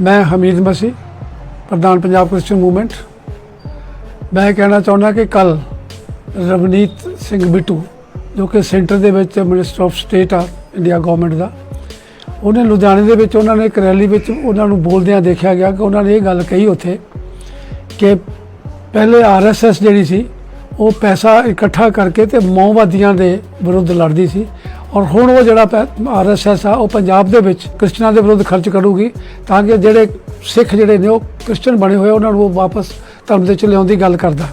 ਮੈਂ ਹਮੀਦ ਮਸੀ, ਪ੍ਰਧਾਨ Punjab Christian movement. ਮੈਂ ਕਹਿਣਾ ਚਾਹੁੰਦਾ ਕਿ ਕੱਲ ਰਵਨੀਤ ਸਿੰਘ ਬਿੱਟੂ, ਜੋ ਕਿ ਸੈਂਟਰ ਦੇ ਵਿੱਚ ਮਿਨਿਸਟਰ ਆਫ ਸਟੇਟ ਆ, ਇੰਡੀਆ ਗਵਰਨਮੈਂਟ ਦਾ, ਉਹਨੇ ਲੁਧਿਆਣੇ ਦੇ ਵਿੱਚ ਉਹਨਾਂ ਨੇ ਇੱਕ ਰੈਲੀ ਵਿੱਚ ਉਹਨਾਂ ਨੂੰ ਬੋਲਦਿਆਂ ਦੇਖਿਆ ਗਿਆ ਕਿ ਉਹਨਾਂ ਨੇ ਇਹ ਗੱਲ ਕਹੀ ਉੱਥੇ ਕਿ ਪਹਿਲੇ ਆਰਐਸਐਸ ਜਿਹੜੀ ਸੀ, ਉਹ ਪੈਸਾ ਇਕੱਠਾ ਕਰਕੇ ਤੇ ਮੌਵਾਦੀਆਂ ਦੇ ਵਿਰੁੱਧ ਲੜਦੀ ਸੀ। ਔਰ ਹੁਣ ਉਹ ਜਿਹੜਾ ਆਰਐਸਐਸ ਆ, ਉਹ ਪੰਜਾਬ ਦੇ ਵਿੱਚ ਕ੍ਰਿਸਚਨਾਂ ਦੇ ਵਿਰੁੱਧ ਖਰਚ ਕਰੂਗੀ ਤਾਂ ਕਿ ਜਿਹੜੇ ਸਿੱਖ ਜਿਹੜੇ ਨੇ ਉਹ ਕ੍ਰਿਸਚਨ ਬਣੇ ਹੋਏ ਉਹਨਾਂ ਨੂੰ ਉਹ ਵਾਪਸ ਧਰਮ ਦੇ ਚ ਲਿਆਉਣ ਦੀ ਗੱਲ ਕਰਦਾ।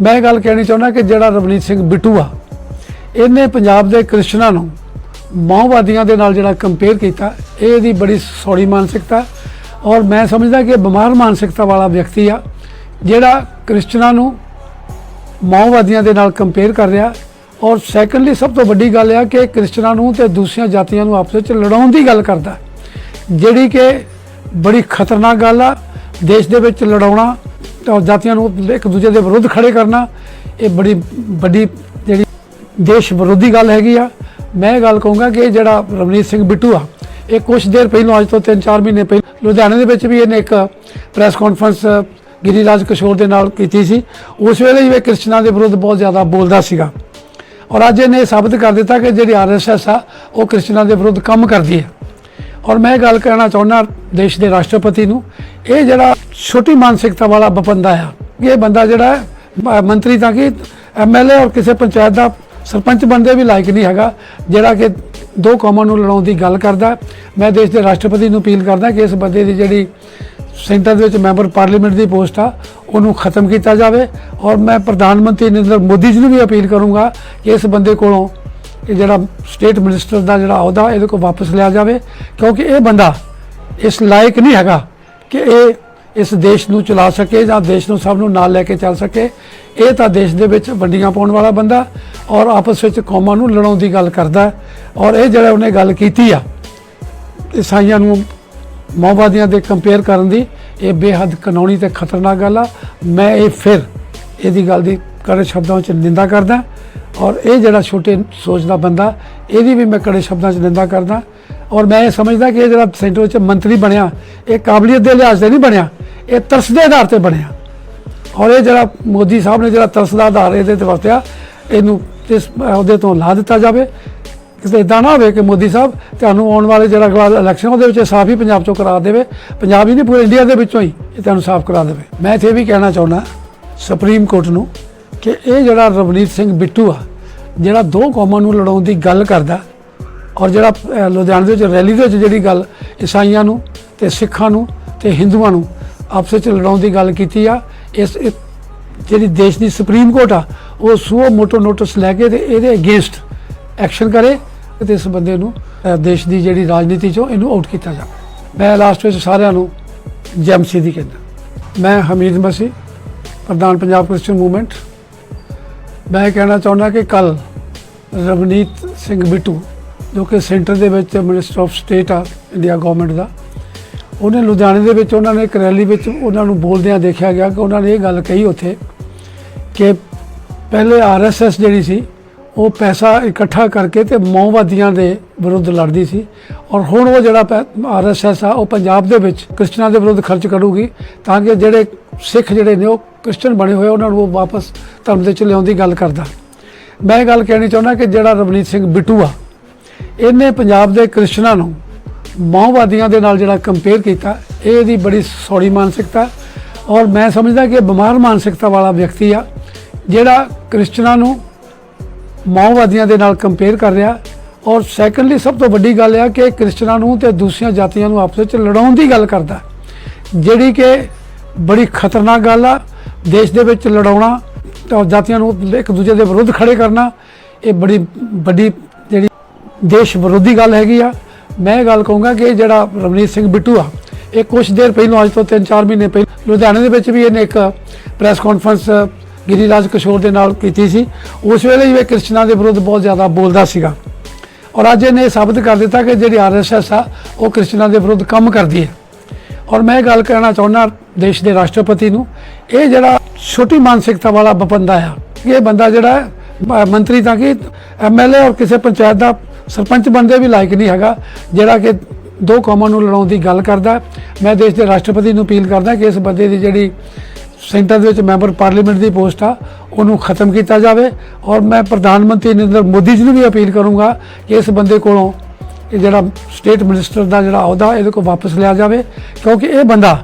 ਮੈਂ ਇਹ ਗੱਲ ਕਹਿਣੀ ਚਾਹੁੰਦਾ ਕਿ ਜਿਹੜਾ ਰਵਨੀਤ ਸਿੰਘ ਬਿੱਟੂ ਆ, ਇਹਨੇ ਪੰਜਾਬ ਦੇ ਕ੍ਰਿਸਚਨਾਂ ਨੂੰ ਮਾਓਵਾਦੀਆਂ ਦੇ ਨਾਲ ਜਿਹੜਾ ਕੰਪੇਅਰ ਕੀਤਾ, ਇਹ ਇਹਦੀ ਬੜੀ ਸੌੜੀ ਮਾਨਸਿਕਤਾ ਔਰ ਮੈਂ ਸਮਝਦਾ ਕਿ ਇਹ ਬਿਮਾਰ ਮਾਨਸਿਕਤਾ ਵਾਲਾ ਵਿਅਕਤੀ ਆ, ਜਿਹੜਾ ਕ੍ਰਿਸਚਨਾਂ ਨੂੰ ਮਾਓਵਾਦੀਆਂ ਦੇ ਨਾਲ ਕੰਪੇਅਰ ਕਰ ਰਿਹਾ ਔਰ ਸੈਕੰਡਲੀ ਸਭ ਤੋਂ ਵੱਡੀ ਗੱਲ ਆ ਕਿ ਕ੍ਰਿਸਚਨਾਂ ਨੂੰ ਤੇ ਦੂਸਰੀਆਂ ਜਾਤੀਆਂ ਨੂੰ ਆਪਸ ਵਿੱਚ ਲੜਾਉਣ ਦੀ ਗੱਲ ਕਰਦਾ ਜਿਹੜੀ ਕਿ ਬੜੀ ਖਤਰਨਾਕ ਗੱਲ ਆ, ਦੇਸ਼ ਦੇ ਵਿੱਚ ਲੜਾਉਣਾ ਔਰ ਜਾਤੀਆਂ ਨੂੰ ਇੱਕ ਦੂਜੇ ਦੇ ਵਿਰੁੱਧ ਖੜੇ ਕਰਨਾ, ਇਹ ਬੜੀ ਵੱਡੀ ਜਿਹੜੀ ਦੇਸ਼ ਵਿਰੋਧੀ ਗੱਲ ਹੈਗੀ ਆ। ਮੈਂ ਇਹ ਗੱਲ ਕਹੂੰਗਾ ਕਿ ਜਿਹੜਾ ਰਵਨੀਤ ਸਿੰਘ ਬਿੱਟੂ ਆ, ਇਹ ਕੁਝ ਦੇਰ ਪਹਿਲਾਂ, ਅੱਜ ਤੋਂ 3-4 ਮਹੀਨੇ ਪਹਿਲਾਂ ਲੁਧਿਆਣੇ ਦੇ ਵਿੱਚ ਵੀ ਇਹਨੇ ਇੱਕ ਪ੍ਰੈਸ ਕਾਨਫਰੰਸ ਗਿਰੀਰਾਜ ਕਿਸ਼ੋਰ ਦੇ ਨਾਲ ਕੀਤੀ ਸੀ। ਉਸ ਵੇਲੇ ਵੀ ਇਹ ਕ੍ਰਿਸਚਨਾਂ ਦੇ ਵਿਰੁੱਧ ਬਹੁਤ ਜ਼ਿਆਦਾ ਬੋਲਦਾ ਸੀਗਾ। ਔਰ ਅੱਜ ਇਹਨੇ ਇਹ ਸਾਬਤ ਕਰ ਦਿੱਤਾ ਕਿ ਜਿਹੜੀ ਆਰਐਸਐਸ ਆ, ਉਹ ਕ੍ਰਿਸਚਨਾਂ ਦੇ ਵਿਰੁੱਧ ਕੰਮ ਕਰਦੀ ਹੈ। ਔਰ ਮੈਂ ਇਹ ਗੱਲ ਕਹਿਣਾ ਚਾਹੁੰਦਾ ਦੇਸ਼ ਦੇ ਰਾਸ਼ਟਰਪਤੀ ਨੂੰ, ਇਹ ਜਿਹੜਾ ਛੋਟੀ ਮਾਨਸਿਕਤਾ ਵਾਲਾ ਬੰਦਾ ਆ, ਇਹ ਬੰਦਾ ਜਿਹੜਾ ਮੰਤਰੀ ਤਾਂ ਕਿ ਐਮਐਲਏ ਔਰ ਕਿਸੇ ਪੰਚਾਇਤ ਦਾ ਸਰਪੰਚ ਬੰਦੇ ਵੀ ਲਾਇਕ ਨਹੀਂ ਹੈਗਾ, ਜਿਹੜਾ ਕਿ ਦੋ ਕੌਮਾਂ ਨੂੰ ਲੜਾਉਣ ਦੀ ਗੱਲ ਕਰਦਾ। ਮੈਂ ਦੇਸ਼ ਦੇ ਰਾਸ਼ਟਰਪਤੀ ਨੂੰ ਅਪੀਲ ਕਰਦਾ ਕਿ ਇਸ ਬੰਦੇ ਦੀ ਜਿਹੜੀ ਸੈਂਟਰ ਦੇ ਵਿੱਚ ਮੈਂਬਰ ਪਾਰਲੀਮੈਂਟ ਦੀ ਪੋਸਟ ਆ, ਉਹਨੂੰ ਖਤਮ ਕੀਤਾ ਜਾਵੇ ਔਰ ਮੈਂ ਪ੍ਰਧਾਨ ਮੰਤਰੀ ਨਰਿੰਦਰ ਮੋਦੀ ਜੀ ਨੂੰ ਵੀ ਅਪੀਲ ਕਰੂੰਗਾ ਕਿ ਇਸ ਬੰਦੇ ਕੋਲੋਂ ਇਹ ਜਿਹੜਾ ਸਟੇਟ ਮਿਨਿਸਟਰ ਦਾ ਜਿਹੜਾ ਅਹੁਦਾ, ਇਹਦੇ ਕੋਲ ਵਾਪਸ ਲਿਆ ਜਾਵੇ। ਕਿਉਂਕਿ ਇਹ ਬੰਦਾ ਇਸ ਲਾਇਕ ਨਹੀਂ ਹੈਗਾ ਕਿ ਇਹ ਇਸ ਦੇਸ਼ ਨੂੰ ਚਲਾ ਸਕੇ ਜਾਂ ਦੇਸ਼ ਨੂੰ ਸਭ ਨੂੰ ਨਾਲ ਲੈ ਕੇ ਚੱਲ ਸਕੇ। ਇਹ ਤਾਂ ਦੇਸ਼ ਦੇ ਵਿੱਚ ਵੰਡੀਆਂ ਪਾਉਣ ਵਾਲਾ ਬੰਦਾ ਔਰ ਆਪਸ ਵਿੱਚ ਕੌਮਾਂ ਨੂੰ ਲੜਾਉਣ ਦੀ ਗੱਲ ਕਰਦਾ। ਔਰ ਇਹ ਜਿਹੜਾ ਉਹਨੇ ਗੱਲ ਕੀਤੀ ਆ, ਈਸਾਈਆਂ ਨੂੰ ਮਾਓਵਾਦੀਆਂ ਦੇ ਕੰਪੇਅਰ ਕਰਨ ਦੀ, ਇਹ ਬੇਹੱਦ ਕਾਨੂੰਨੀ ਤੇ ਖਤਰਨਾਕ ਗੱਲ ਆ। ਮੈਂ ਇਹ ਫਿਰ ਇਹਦੀ ਗੱਲ ਦੀ ਕੜੇ ਸ਼ਬਦਾਂ ਵਿੱਚ ਨਿੰਦਾ ਕਰਦਾ ਔਰ ਇਹ ਜਿਹੜਾ ਛੋਟੇ ਸੋਚ ਦਾ ਬੰਦਾ, ਇਹਦੀ ਵੀ ਮੈਂ ਕੜੇ ਸ਼ਬਦਾਂ 'ਚ ਨਿੰਦਾ ਕਰਦਾ ਔਰ ਮੈਂ ਇਹ ਸਮਝਦਾ ਕਿ ਇਹ ਜਿਹੜਾ ਸੈਂਟਰ 'ਚ ਮੰਤਰੀ ਬਣਿਆ, ਇਹ ਕਾਬਲੀਅਤ ਦੇ ਲਿਹਾਜ਼ ਤੇ ਨਹੀਂ ਬਣਿਆ, ਇਹ ਤਰਸ ਦੇ ਆਧਾਰ ਤੇ ਬਣਿਆ। ਔਰ ਇਹ ਜਿਹੜਾ ਮੋਦੀ ਸਾਹਿਬ ਨੇ ਜਿਹੜਾ ਤਰਸ ਦਾ ਆਧਾਰ ਇਹਦੇ ਤੇ ਵਰਤਿਆ, ਇਹਨੂੰ ਇਸ ਉਹਦੇ ਤੋਂ ਲਾ ਦਿੱਤਾ ਜਾਵੇ ਕਿਤੇ ਇਦਾਂ ਨਾ ਹੋਵੇ ਕਿ ਮੋਦੀ ਸਾਹਿਬ ਤੁਹਾਨੂੰ ਆਉਣ ਵਾਲੇ ਜਿਹੜਾ ਅਗਲਾ ਇਲੈਕਸ਼ਨ ਉਹਦੇ ਵਿੱਚ ਸਾਫ਼ ਹੀ ਪੰਜਾਬ ਚੋਂ ਕਰਾ ਦੇਵੇ। ਪੰਜਾਬ ਹੀ ਨਹੀਂ, ਪੂਰੇ ਇੰਡੀਆ ਦੇ ਵਿੱਚੋਂ ਹੀ ਇਹ ਤੁਹਾਨੂੰ ਸਾਫ਼ ਕਰਾ ਦੇਵੇ। ਮੈਂ ਇੱਥੇ ਵੀ ਕਹਿਣਾ ਚਾਹੁੰਦਾ ਸੁਪਰੀਮ ਕੋਰਟ ਨੂੰ ਕਿ ਇਹ ਜਿਹੜਾ ਰਵਨੀਤ ਸਿੰਘ ਬਿੱਟੂ ਆ, ਜਿਹੜਾ ਦੋ ਕੌਮਾਂ ਨੂੰ ਲੜਾਉਣ ਦੀ ਗੱਲ ਕਰਦਾ ਔਰ ਜਿਹੜਾ ਲੁਧਿਆਣੇ ਦੇ ਵਿੱਚ ਰੈਲੀ ਦੇ ਵਿੱਚ ਜਿਹੜੀ ਗੱਲ ਈਸਾਈਆਂ ਨੂੰ ਤੇ ਸਿੱਖਾਂ ਨੂੰ ਤੇ ਹਿੰਦੂਆਂ ਨੂੰ ਆਪਸ ਵਿੱਚ ਲੜਾਉਣ ਦੀ ਗੱਲ ਕੀਤੀ ਆ, ਇਸ ਜਿਹੜੀ ਦੇਸ਼ ਦੀ ਸੁਪਰੀਮ ਕੋਰਟ ਆ, ਉਹ ਸੂਓ ਮੋਟੋ ਨੋਟਿਸ ਲੈ ਕੇ ਤੇ ਇਹਦੇ ਅਗੇਂਸਟ ਐਕਸ਼ਨ ਕਰੇ ਤੇ ਇਸ ਬੰਦੇ ਨੂੰ ਦੇਸ਼ ਦੀ ਜਿਹੜੀ ਰਾਜਨੀਤੀ ਚੋਂ ਇਹਨੂੰ ਆਊਟ ਕੀਤਾ ਜਾਵੇ। ਮੈਂ ਲਾਸਟ ਵਿੱਚ ਸਾਰਿਆਂ ਨੂੰ ਜੈਮਸੀ ਦੀ ਕਹਿੰਦਾ। ਮੈਂ ਹਮੀਦ ਮਸੀ, ਪ੍ਰਧਾਨ ਪੰਜਾਬ ਕ੍ਰਿਸਚੀਅਨ ਮੂਵਮੈਂਟ। ਮੈਂ ਇਹ ਕਹਿਣਾ ਚਾਹੁੰਦਾ ਕਿ ਕੱਲ ਰਵਨੀਤ ਸਿੰਘ ਬਿੱਟੂ, ਜੋ ਕਿ ਸੈਂਟਰ ਦੇ ਵਿੱਚ ਮਿਨਿਸਟਰ ਆਫ ਸਟੇਟ ਆ ਇੰਡੀਆ ਗਵਰਨਮੈਂਟ ਦਾ, ਉਹਨੇ ਲੁਧਿਆਣੇ ਦੇ ਵਿੱਚ ਉਹਨਾਂ ਨੇ ਇੱਕ ਰੈਲੀ ਵਿੱਚ ਉਹਨਾਂ ਨੂੰ ਬੋਲਦਿਆਂ ਦੇਖਿਆ ਗਿਆ ਕਿ ਉਹਨਾਂ ਨੇ ਇਹ ਗੱਲ ਕਹੀ ਉੱਥੇ ਕਿ ਪਹਿਲੇ ਆਰਐਸਐਸ ਜਿਹੜੀ ਸੀ ਉਹ ਪੈਸਾ ਇਕੱਠਾ ਕਰਕੇ ਤੇ ਮੌਵਾਦੀਆਂ ਦੇ ਵਿਰੁੱਧ ਲੜਦੀ ਸੀ। ਔਰ ਹੁਣ ਉਹ ਜਿਹੜਾ ਆਰਐਸਐਸ ਆ, ਉਹ ਪੰਜਾਬ ਦੇ ਵਿੱਚ ਕ੍ਰਿਸਚਨਾਂ ਦੇ ਵਿਰੁੱਧ ਖਰਚ ਕਰੂਗੀ ਤਾਂ ਕਿ ਜਿਹੜੇ ਸਿੱਖ ਜਿਹੜੇ ਨੇ ਉਹ ਕ੍ਰਿਸਚਨ ਬਣੇ ਹੋਏ ਉਹਨਾਂ ਨੂੰ ਉਹ ਵਾਪਸ ਧਰਮ ਦੇ ਚ ਲਿਆਉਣ ਦੀ ਗੱਲ ਕਰਦਾ। ਮੈਂ ਇਹ ਗੱਲ ਕਹਿਣੀ ਚਾਹੁੰਦਾ ਕਿ ਜਿਹੜਾ ਰਵਨੀਤ ਸਿੰਘ ਬਿੱਟੂ ਆ, ਇਹਨੇ ਪੰਜਾਬ ਦੇ ਕ੍ਰਿਸਚਨਾਂ ਨੂੰ ਮਾਓਵਾਦੀਆਂ ਦੇ ਨਾਲ ਜਿਹੜਾ ਕੰਪੇਅਰ ਕੀਤਾ, ਇਹ ਇਹਦੀ ਬੜੀ ਸੌੜੀ ਮਾਨਸਿਕਤਾ ਔਰ ਮੈਂ ਸਮਝਦਾ ਕਿ ਇਹ ਬਿਮਾਰ ਮਾਨਸਿਕਤਾ ਵਾਲਾ ਵਿਅਕਤੀ ਆ, ਜਿਹੜਾ ਕ੍ਰਿਸਚਨਾਂ ਨੂੰ ਮਾਓਵਾਦੀਆਂ ਦੇ ਨਾਲ ਕੰਪੇਅਰ ਕਰ ਰਿਹਾ। ਔਰ ਸੈਕੰਡਲੀ ਸਭ ਤੋਂ ਵੱਡੀ ਗੱਲ ਇਹ ਆ ਕਿ ਕ੍ਰਿਸਚਨਾਂ ਨੂੰ ਤੇ ਦੂਸਰੀਆਂ ਜਾਤੀਆਂ ਨੂੰ ਆਪਸ ਵਿੱਚ ਲੜਾਉਣ ਦੀ ਗੱਲ ਕਰਦਾ। ਜਿਹੜੀ ਕਿ ਬੜੀ ਖਤਰਨਾਕ ਗੱਲ ਆ, ਦੇਸ਼ ਦੇ ਵਿੱਚ ਲੜਾਉਣਾ ਤੇ ਜਾਤੀਆਂ ਨੂੰ ਇੱਕ ਦੂਜੇ ਦੇ ਵਿਰੁੱਧ ਖੜੇ ਕਰਨਾ, ਇਹ ਬੜੀ ਵੱਡੀ ਜਿਹੜੀ ਦੇਸ਼ ਵਿਰੋਧੀ ਗੱਲ ਹੈਗੀ ਆ। ਮੈਂ ਇਹ ਗੱਲ ਕਹੂੰਗਾ ਕਿ ਜਿਹੜਾ ਰਵਨੀਤ ਸਿੰਘ ਬਿੱਟੂ ਆ, ਇਹ ਕੁਝ ਦੇਰ ਪਹਿਲਾਂ, ਅੱਜ ਤੋਂ 3-4 ਮਹੀਨੇ ਪਹਿਲਾਂ, ਲੁਧਿਆਣੇ ਦੇ ਵਿੱਚ ਵੀ ਇਹਨੇ ਇੱਕ ਪ੍ਰੈਸ ਕਾਨਫਰੰਸ ਗਿਰੀਰਾਜ ਕਿਸ਼ੋਰ ਦੇ ਨਾਲ ਕੀਤੀ ਸੀ। ਉਸ ਵੇਲੇ ਹੀ ਇਹ ਕ੍ਰਿਸਚਨਾਂ ਦੇ ਵਿਰੁੱਧ ਬਹੁਤ ਜ਼ਿਆਦਾ ਬੋਲਦਾ ਸੀਗਾ। ਔਰ ਅੱਜ ਇਹਨੇ ਇਹ ਸਾਬਤ ਕਰ ਦਿੱਤਾ ਕਿ ਜਿਹੜੀ ਆਰਐਸਐਸ ਆ, ਉਹ ਕ੍ਰਿਸਚਨਾਂ ਦੇ ਵਿਰੁੱਧ ਕੰਮ ਕਰਦੀ ਹੈ। ਔਰ ਮੈਂ ਇਹ ਗੱਲ ਕਹਿਣਾ ਚਾਹੁੰਦਾ ਦੇਸ਼ ਦੇ ਰਾਸ਼ਟਰਪਤੀ ਨੂੰ, ਇਹ ਜਿਹੜਾ ਛੋਟੀ ਮਾਨਸਿਕਤਾ ਵਾਲਾ ਬੰਦਾ ਆ, ਇਹ ਬੰਦਾ ਜਿਹੜਾ ਮੰਤਰੀ ਤਾਂ ਕਿ ਐਮਐਲਏ ਔਰ ਕਿਸੇ ਪੰਚਾਇਤ ਦਾ ਸਰਪੰਚ ਬਣਦੇ ਵੀ ਲਾਇਕ ਨਹੀਂ ਹੈਗਾ, ਜਿਹੜਾ ਕਿ ਦੋ ਕੌਮਾਂ ਨੂੰ ਲੜਾਉਣ ਦੀ ਗੱਲ ਕਰਦਾ ਮੈਂ ਦੇਸ਼ ਦੇ ਰਾਸ਼ਟਰਪਤੀ ਨੂੰ ਅਪੀਲ ਕਰਦਾ ਕਿ ਇਸ ਬੰਦੇ ਦੀ ਜਿਹੜੀ ਸੈਂਟਰ ਦੇ ਵਿੱਚ ਮੈਂਬਰ ਪਾਰਲੀਮੈਂਟ ਦੀ ਪੋਸਟ ਆ, ਉਹਨੂੰ ਖਤਮ ਕੀਤਾ ਜਾਵੇ ਔਰ ਮੈਂ ਪ੍ਰਧਾਨ ਮੰਤਰੀ ਨਰਿੰਦਰ ਮੋਦੀ ਜੀ ਨੂੰ ਵੀ ਅਪੀਲ ਕਰੂੰਗਾ ਕਿ ਇਸ ਬੰਦੇ ਕੋਲੋਂ ਇਹ ਜਿਹੜਾ ਸਟੇਟ ਮਿਨਿਸਟਰ ਦਾ ਜਿਹੜਾ ਅਹੁਦਾ, ਇਹਦੇ ਕੋਲ ਵਾਪਸ ਲਿਆ ਜਾਵੇ, ਕਿਉਂਕਿ ਇਹ ਬੰਦਾ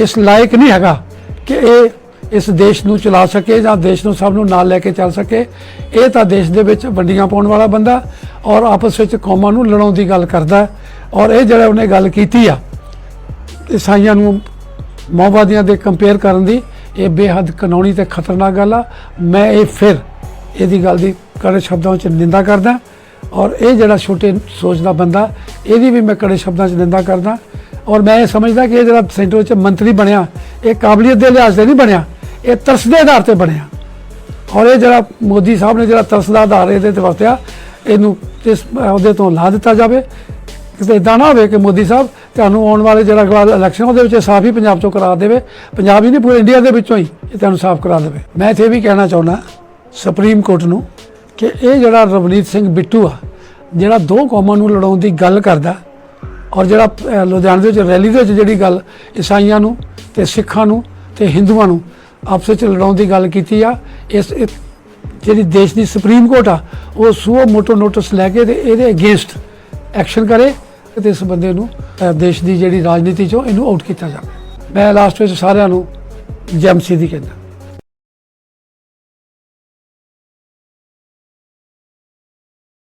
ਇਸ ਲਾਇਕ ਨਹੀਂ ਹੈਗਾ ਕਿ ਇਹ ਇਸ ਦੇਸ਼ ਨੂੰ ਚਲਾ ਸਕੇ ਜਾਂ ਦੇਸ਼ ਨੂੰ ਸਭ ਨੂੰ ਨਾਲ ਲੈ ਕੇ ਚੱਲ ਸਕੇ। ਇਹ ਤਾਂ ਦੇਸ਼ ਦੇ ਵਿੱਚ ਵੰਡੀਆਂ ਪਾਉਣ ਵਾਲਾ ਬੰਦਾ ਔਰ ਆਪਸ ਵਿੱਚ ਕੌਮਾਂ ਨੂੰ ਲੜਾਉਣ ਦੀ ਗੱਲ ਕਰਦਾ ਔਰ ਇਹ ਜਿਹੜਾ ਉਹਨੇ ਗੱਲ ਕੀਤੀ ਆ ਈਸਾਈਆਂ ਨੂੰ ਮਾਓਵਾਦੀਆਂ ਦੇ ਕੰਪੇਅਰ ਕਰਨ ਦੀ, ਇਹ ਬੇਹੱਦ ਕਾਨੂੰਨੀ ਤੇ ਖਤਰਨਾਕ ਗੱਲ ਆ। ਮੈਂ ਇਹ ਫਿਰ ਇਹਦੀ ਗੱਲ ਦੀ ਕੜੇ ਸ਼ਬਦਾਂ ਵਿੱਚ ਨਿੰਦਾ ਕਰਦਾ ਔਰ ਇਹ ਜਿਹੜਾ ਛੋਟੇ ਸੋਚ ਦਾ ਬੰਦਾ, ਇਹਦੀ ਵੀ ਮੈਂ ਕੜੇ ਸ਼ਬਦਾਂ 'ਚ ਨਿੰਦਾ ਕਰਦਾ ਔਰ ਮੈਂ ਇਹ ਸਮਝਦਾ ਕਿ ਇਹ ਜਿਹੜਾ ਸੈਂਟਰ 'ਚ ਮੰਤਰੀ ਬਣਿਆ, ਇਹ ਕਾਬਲੀਅਤ ਦੇ ਲਿਹਾਜ਼ ਤੇ ਨਹੀਂ ਬਣਿਆ, ਇਹ ਤਰਸ ਦੇ ਆਧਾਰ ਤੇ ਬਣਿਆ। ਔਰ ਇਹ ਜਿਹੜਾ ਮੋਦੀ ਸਾਹਿਬ ਨੇ ਜਿਹੜਾ ਤਰਸ ਦਾ ਆਧਾਰ ਇਹਦੇ ਤੇ ਵਰਤਿਆ, ਇਹਨੂੰ ਇਸ ਉਹਦੇ ਤੋਂ ਲਾ ਦਿੱਤਾ ਜਾਵੇ, ਕਿਤੇ ਇਦਾਂ ਨਾ ਹੋਵੇ ਕਿ ਮੋਦੀ ਸਾਹਿਬ ਤੁਹਾਨੂੰ ਆਉਣ ਵਾਲੇ ਜਿਹੜਾ ਅਗਲਾ ਇਲੈਕਸ਼ਨ ਉਹਦੇ ਵਿੱਚ ਸਾਫ਼ ਹੀ ਪੰਜਾਬ ਚੋਂ ਕਰਾ ਦੇਵੇ। ਪੰਜਾਬ ਹੀ ਨਹੀਂ, ਪੂਰੇ ਇੰਡੀਆ ਦੇ ਵਿੱਚੋਂ ਹੀ ਇਹ ਤੁਹਾਨੂੰ ਸਾਫ਼ ਕਰਾ ਦੇਵੇ। ਮੈਂ ਇੱਥੇ ਇਹ ਵੀ ਕਹਿਣਾ ਚਾਹੁੰਦਾ ਸੁਪਰੀਮ ਕੋਰਟ ਨੂੰ, ਕਿ ਇਹ ਜਿਹੜਾ ਰਵਨੀਤ ਸਿੰਘ ਬਿੱਟੂ ਆ, ਜਿਹੜਾ ਦੋ ਕੌਮਾਂ ਨੂੰ ਲੜਾਉਣ ਦੀ ਗੱਲ ਕਰਦਾ, ਔਰ ਜਿਹੜਾ ਲੁਧਿਆਣੇ ਦੇ ਵਿੱਚ, ਰੈਲੀ ਦੇ ਵਿੱਚ ਜਿਹੜੀ ਗੱਲ ਈਸਾਈਆਂ ਨੂੰ ਤੇ ਸਿੱਖਾਂ ਨੂੰ ਤੇ ਹਿੰਦੂਆਂ ਨੂੰ ਆਪਸ ਵਿੱਚ ਲੜਾਉਣ ਦੀ ਗੱਲ ਕੀਤੀ ਆ, ਇਸ ਜਿਹੜੀ ਦੇਸ਼ ਦੀ ਸੁਪਰੀਮ ਕੋਰਟ ਆ, ਉਹ ਸੂਓ ਮੋਟੋ ਨੋਟਿਸ ਲੈ ਕੇ ਤੇ ਇਹਦੇ ਅਗੇਂਸਟ ਐਕਸ਼ਨ ਕਰੇ ਤੇ ਇਸ ਬੰਦੇ ਨੂੰ ਦੇਸ਼ ਦੀ ਜਿਹੜੀ ਰਾਜਨੀਤੀ ਚੋਂ ਇਹਨੂੰ ਆਊਟ ਕੀਤਾ ਜਾਵੇ। ਮੈਂ ਲਾਸਟ ਵਿੱਚ ਸਾਰਿਆਂ ਨੂੰ ਜੈਮਸੀ ਦੀ ਕਹਿੰਦਾ।